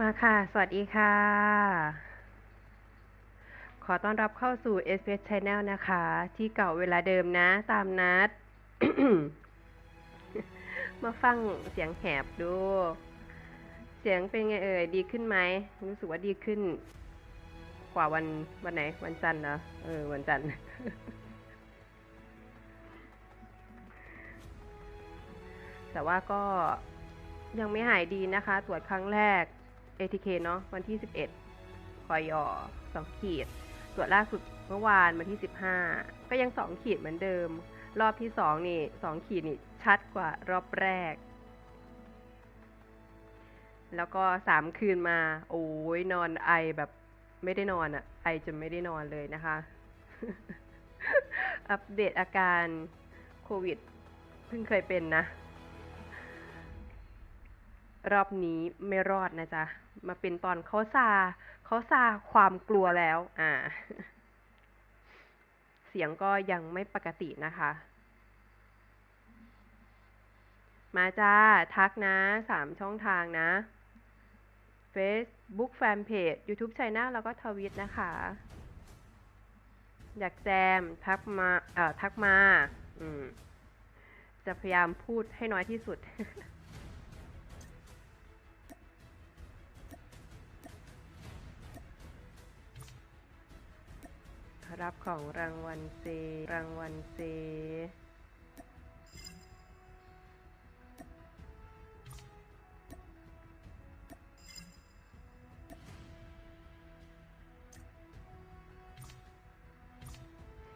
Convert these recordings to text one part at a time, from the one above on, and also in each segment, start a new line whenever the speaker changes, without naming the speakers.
มาค่ะ สวัสดีค่ะ ขอต้อนรับเข้าสู่ s อ Channel นะคะ ที่เก่าเวลาเดิมนะ ตามนัด มาฟังเสียงแหบดู เสียงเป็นไงเอ่ย ดีขึ้นไหม รู้สึกว่าดีขึ้น กว่าวันวันไหน วันจันทร์เหรอ เออ วันจันทร์ แต่ว่าก็ยังไม่หายดีนะคะ ตรวจครั้งแรก ATK เนาะวันที่ 11คอยอสองขีดตรวจล่าสุดเมื่อวานวันที่ 15 ก็ยังสองขีดเหมือนเดิม รอบที่สองนี่สองขีดนี่ชัดกว่ารอบแรก แล้วก็สามคืนมา โอ้ยนอนไอแบบไม่ได้นอนอะไอจนไม่ได้นอนเลยนะคะ อัปเดตอาการโควิด เพิ่งเคยเป็นนะ รอบนี้ไม่รอดนะจ๊ะ มาเป็นตอนเขาซาเขาซาความกลัวแล้ว อ่า เสียงก็ยังไม่ปกตินะคะ มาจ้า ทักนะสามช่องทางนะ Facebook Fanpage YouTube Channel แล้วก็ทวิตนะคะ อยากแจม ทักมา เอ่อ ทักมา อืม จะพยายามพูดให้น้อยที่สุด รับของรางวัลเซ รางวัลเซ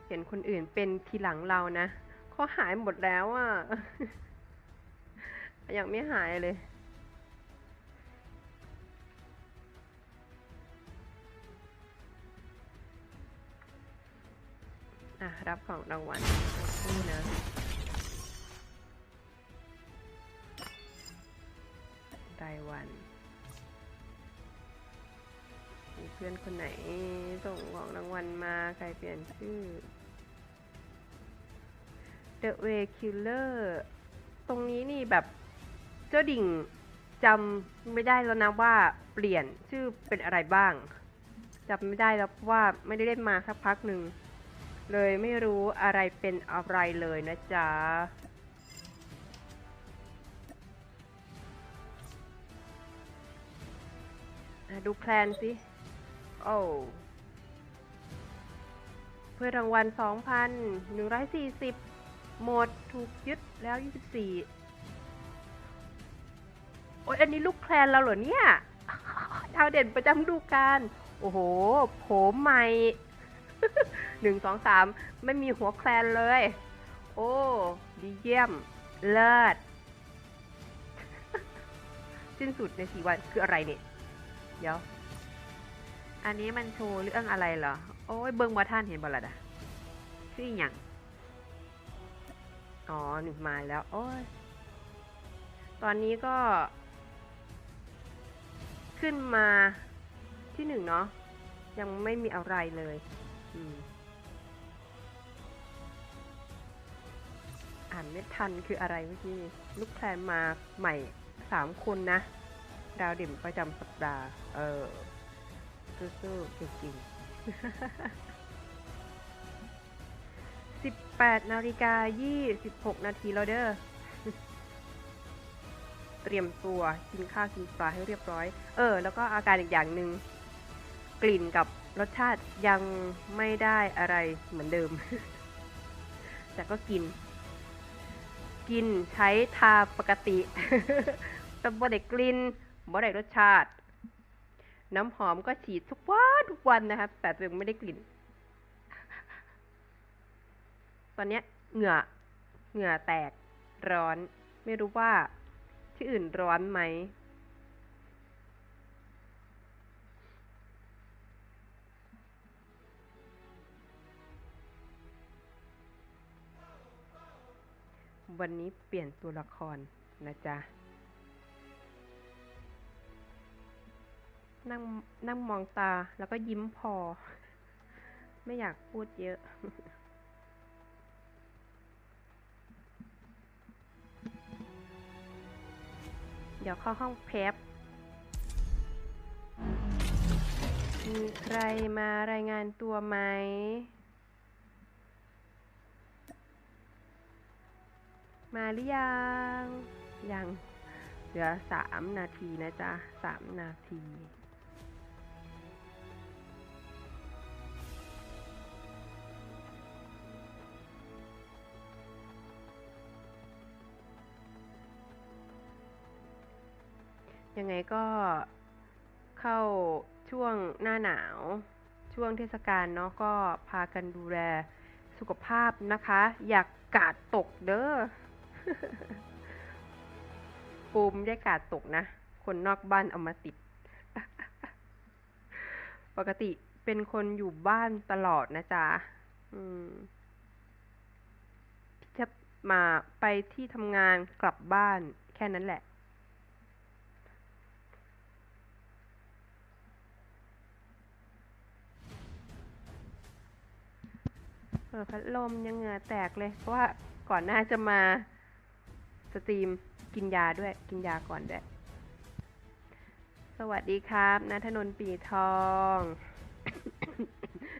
เห็นคนอื่นเป็นทีหลังเรานะเขาหายหมดแล้วอะ่ะ ยังไม่หายเลย อะ รับของรางวัลคู่นะรายวันมีเพื่อนคนไหนส่งของรางวัลมา ใครเปลี่ยนชื่อ The Way Killer ตรงนี้นี่แบบเจ้าดิ่งจำไม่ได้แล้วนะว่าเปลี่ยนชื่อเป็นอะไรบ้างจำไม่ได้แล้วเพราะว่าไม่ได้เล่นมาสักพักหนึ่ง เลยไม่รู้อะไรเป็นอะไรเลยนะจ๊ะดูแพลนสิ โอ้เพื่อรางวัล 2,140 หมดถูกยึดแล้ว 24 โอ้ยอันนี้ลูกแคลนเราเหรอเนี่ย ดาวเด่นประจำดูกาลโอ้โห โผมใหม่ หนึ่งสองสามไม่มีหัวแคลนเลย โอ้ ดีเยี่ยม เลิศ สิ้นสุดในสี่วันคืออะไรเนี่ย เดี๋ยว อันนี้มันโชว์เรื่องอะไรเหรอ โอ้ยเบิ้งว่าท่านเห็นบ่ละดะชื่ออย่างอ๋อหนึ่งมาแล้ว โอ้ย ตอนนี้ก็ ขึ้นมาที่หนึ่งเนาะยังไม่มีอะไรเลย อืม อ่านไม่ทันคืออะไรเมื่อกี้ลูกแพลนมาใหม่สามคนนะ ดาวเด่นประจำสัปดาห์ เออสู้ๆจริงๆสิบแปดนาฬิกายี่สิบหกนาทีแล้วเด้อเตรียมตัวกินข้าวกินปลาให้เรียบร้อย เออ แล้วก็อาการอีกอย่างหนึ่งกลิ่นกับรสชาติยังไม่ได้อะไรเหมือนเดิม แต่ก็กิน กินใช้ทาปกติแต่บ่ได้กลิ่นบ่ได้รสชาติ น้ำหอมก็ฉีดทุกวันทุกวันนะครับ แต่ตัวเองไม่ได้กลิ่น ตอนนี้เหงื่อเหงื่อแตกร้อน ไม่รู้ว่าที่อื่นร้อนไหม วันนี้เปลี่ยนตัวละครนะจ๊ะนั่งนั่งมองตาแล้วก็ยิ้มพอ ไม่อยากพูดเยอะ เดี๋ยวเข้าห้องเพปมีใครมารายงานตัวไหม มาหรือยัง ยังเหลือสามนาทีนะจ๊ะสามนาทียังไงก็เข้าช่วงหน้าหนาว ช่วงเทศกาลเนาะก็พากันดูแลสุขภาพนะคะ อยากกาดตกเด้อ ปูมได้กาดตกนะ คนนอกบ้านเอามาติด ปกติเป็นคนอยู่บ้านตลอดนะจ๊ะจะมาไปที่ทำงานกลับบ้านแค่นั้นแหละ เปิดพัดลมยังเหงื่อแตกเลย เพราะว่าก่อนหน้าจะมา สตรีมกินยาด้วยกินยาก่อนด้วย สวัสดีครับนัทนนท์ปีทอง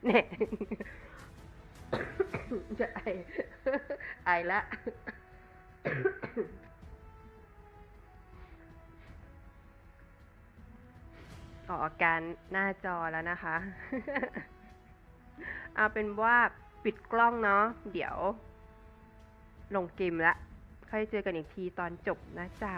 เนี่ยจะไอไอละออกอาการหน้าจอแล้วนะคะ เอาเป็นว่าปิดกล้องเนาะเดี๋ยว ลงเกมละ ค่อยเจอกันอีกทีตอนจบนะจ๊ะ